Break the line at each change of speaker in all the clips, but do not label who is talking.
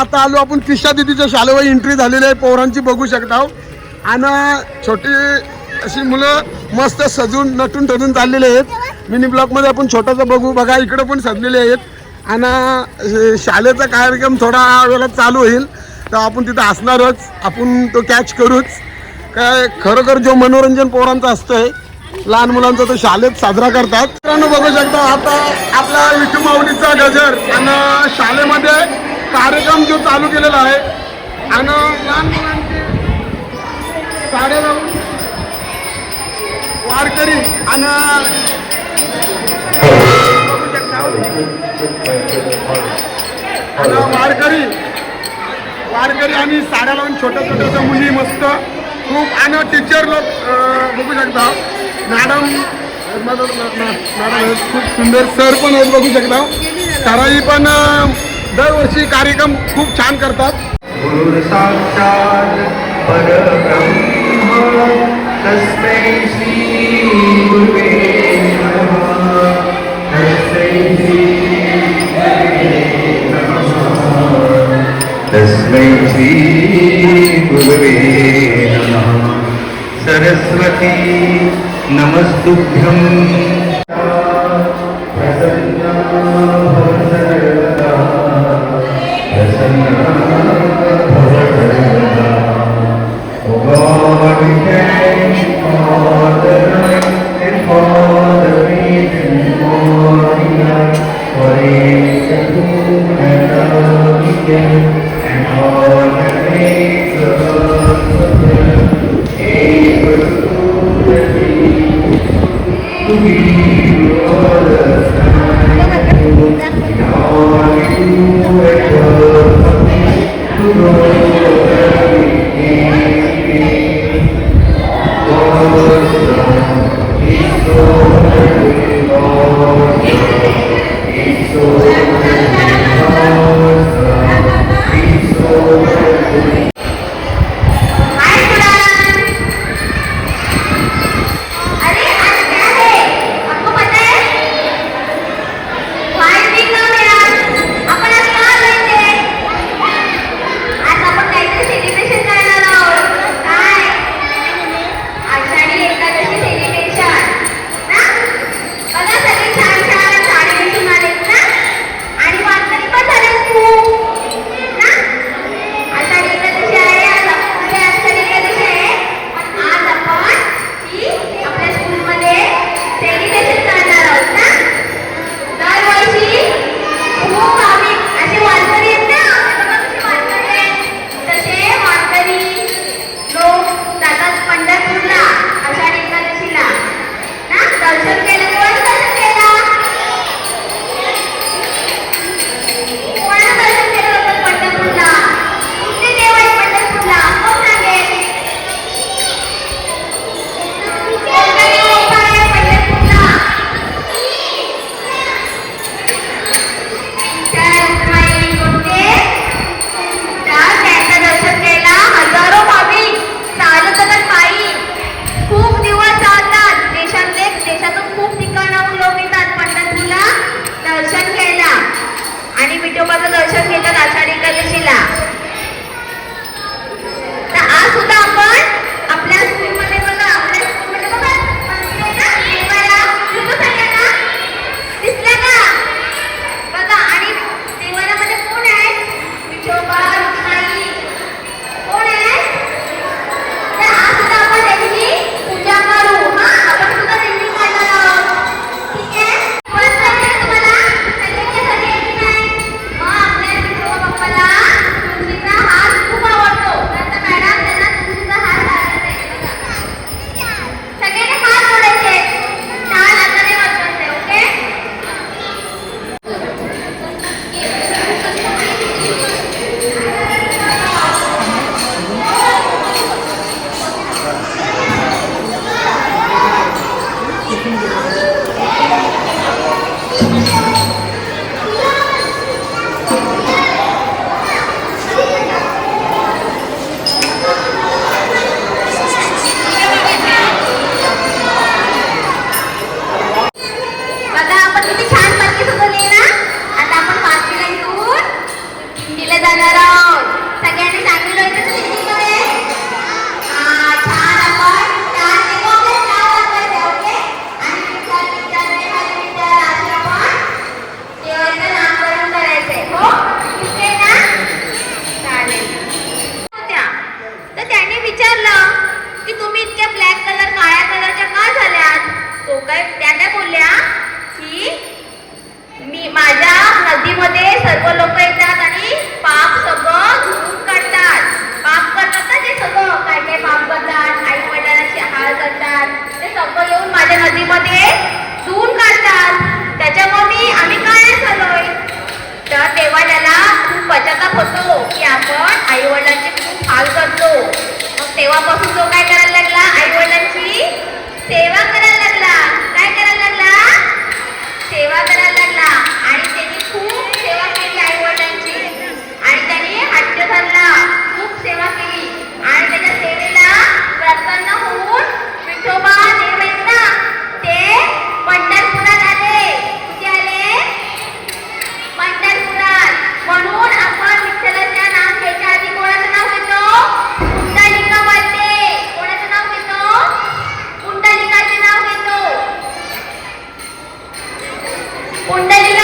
आता आलो आपण किशा दिदीच्या शाळेवर एंट्री झालेली आहे. पोरांची बघू शकता आणि छोटी अशी मुलं मस्त सजून नटून ठरून चाललेले आहेत. मिनी ब्लॉकमध्ये आपण छोटासा बघू. बघा इकडं पण सजलेले आहेत. आणि शाळेचा कार्यक्रम थोडा वेळात चालू होईल. तर आपण तिथं असणारच. आपण तो कॅच करूच. काय खरोखर जो मनोरंजन पोरांचं असतंय लहान मुलांचा तो शाळेत साजरा करतात. मित्रांनो बघू शकता आता आपला विठू माऊलीचा गजर. आणि शाळेमध्ये कार्यक्रम जो चालू केलेला आहे आणि लहान मुलांचे साड्या लावून वारकरी आणि बघू आणि वारकरी वारकरी आणि साड्या लावून छोट्या छोट्याच्या मुली मस्त खूप आणि टीचर लोक बघू शकता. मॅडम मॅडम खूप सुंदर सर पण आहेत बघू शकता. सराई पण दरवर्षी कार्यक्रम खूप छान करतात.
सरस्वती
नमस्तुभ्यम। குண்டலில்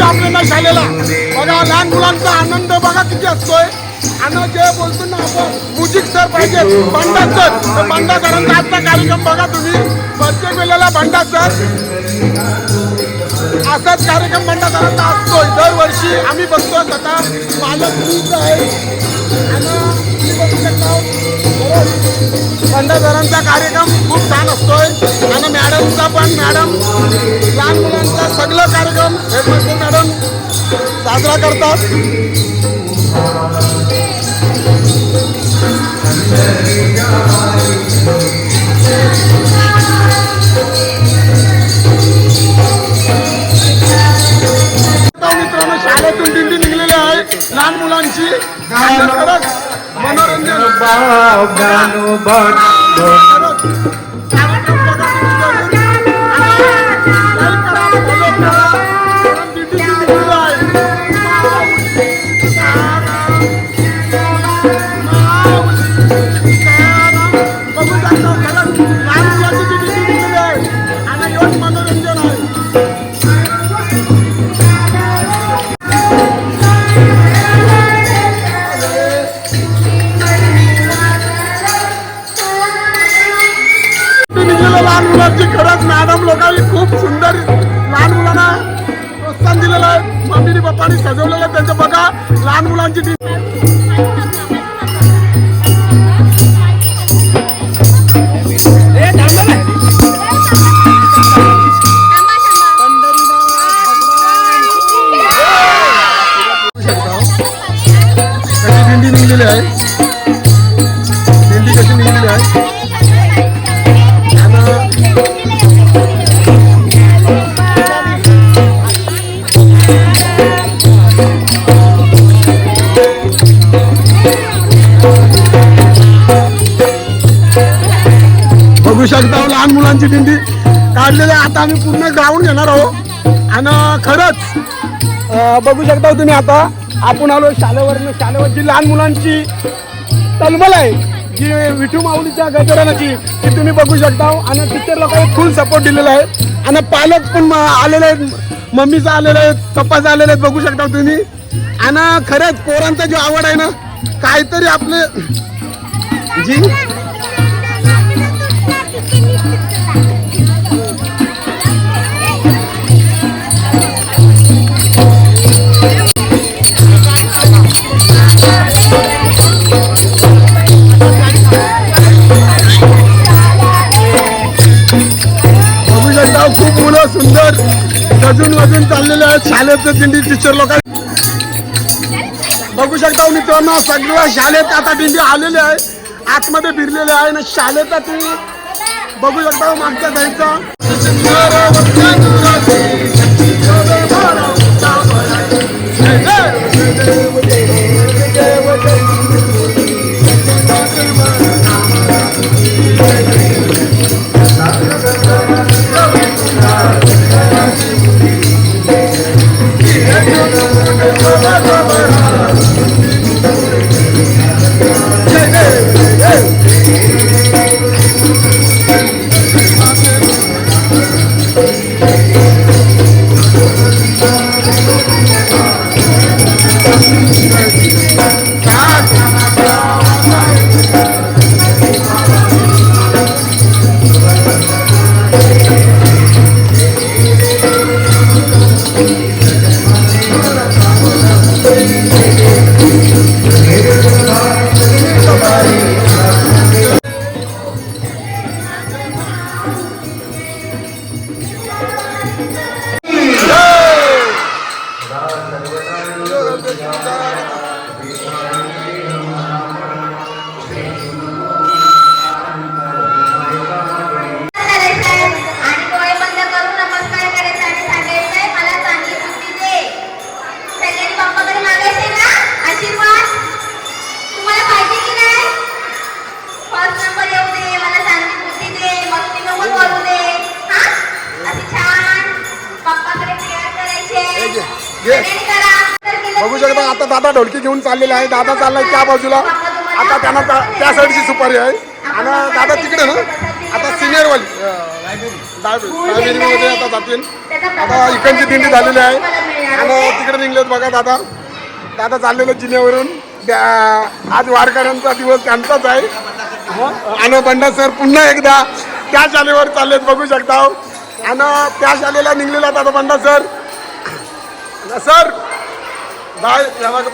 म्हणजे पाहिजे आपल्याला झालेला. बघा लहान मुलांचा आनंद बघा किती असतोय. आणि जे बोलतो ना आपण म्युझिक सर पाहिजे बंडा सर तर बंडा सरांचा आजचा कार्यक्रम बघा तुम्ही. प्रत्येक वेळेला बंडा सर असाच कार्यक्रम बंडा सरांचा असतोय. दरवर्षी आम्ही बघतो स्वतः पालक आहे. आणि पंढरसरांचा कार्यक्रम खूप छान असतोय. आणि मॅडमचा पण मॅडम लहान मुलांचा सगळं कार्यक्रम हे मॅडम साजरा करतात. গগানো বন্ধ बघू शकता हो, लहान मुलांची दिंडी काढलेली आहे. आता आम्ही पूर्ण ग्राउंड घेणार आहोत. आणि खरंच बघू शकता हो तुम्ही आता आपण आलो शालेवर शालेवरची लहान मुलांची तलमल आहे जी विठू माऊलीच्या गजरानाची ती तुम्ही बघू शकता हो. आणि टीचर लोकांनी फुल सपोर्ट दिलेला आहे. आणि पालक पण आलेले आहेत. मम्मीचा आलेले आहेत पप्पाचा आलेले आहेत बघू शकता तुम्ही. आणि खरंच पोरांचा जो आवड आहे ना काहीतरी आपले जी वजून वजून चाललेले आहेत शाळेत दिंडी टीचर लोक बघू शकता मित्रांनो सगळ्या शाळेत आता दिंडी आलेले आहे आतमध्ये फिरलेले आहे ना शाळेत तुम्ही बघू शकता मागच्या जायचा
Thank you.
बघू शकता आता दादा ढोलकी घेऊन चाललेला आहे. दादा चाललाय त्या बाजूला. आता त्यांना त्या- त्या साईडची सुपारी आहे. आणि दादा तिकडे ना आता सिनियर वाली लायब्ररीमध्ये आता जातील. आता इकडची दिंडी झालेली आहे. आणि तिकडे निघलेत बघा दादा. दादा चाललेले जिन्यावरून. त्या- आज वारकऱ्यांचा दिवस त्यांचाच आहे. हं? आणि बंडा सर पुन्हा एकदा त्या शालेवर चाललेत बघू शकता. आणि त्या शालेला निघलेला दादा बंडा सर. सर! बाय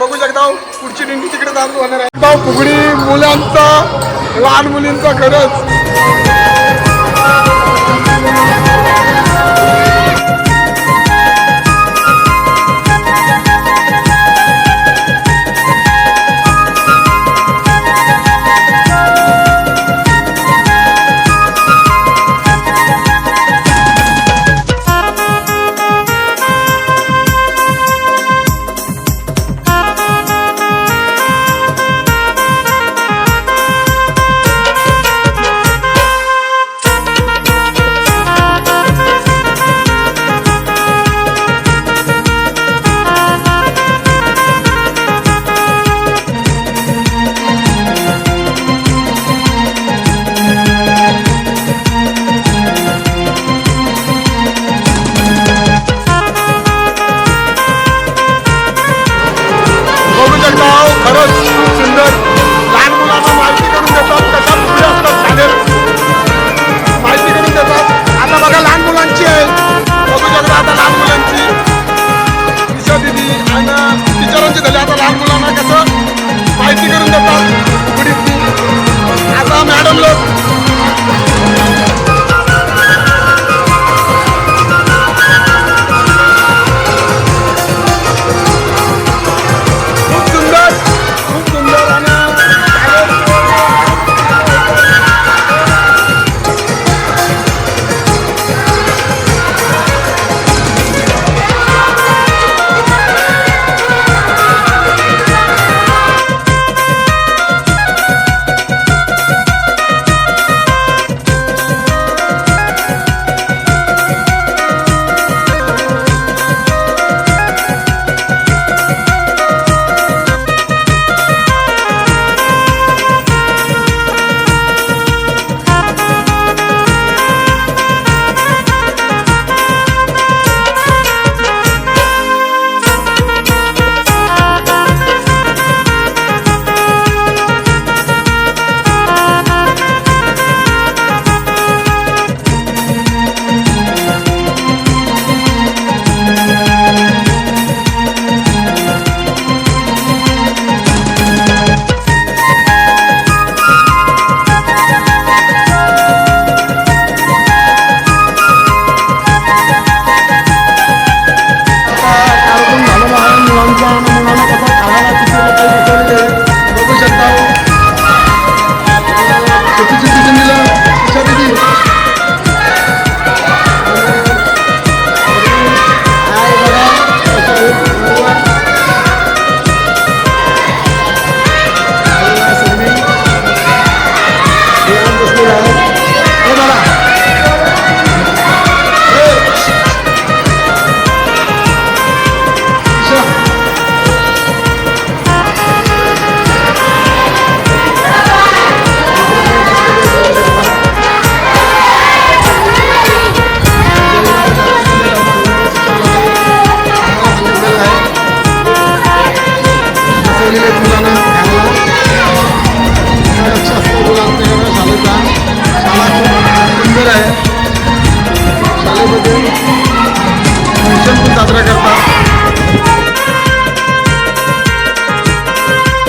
बघू शकता हो, पुढची दिंडी तिकडे चालू होणार आहे. फुगडी मुलांचा लहान मुलींचा खरंच.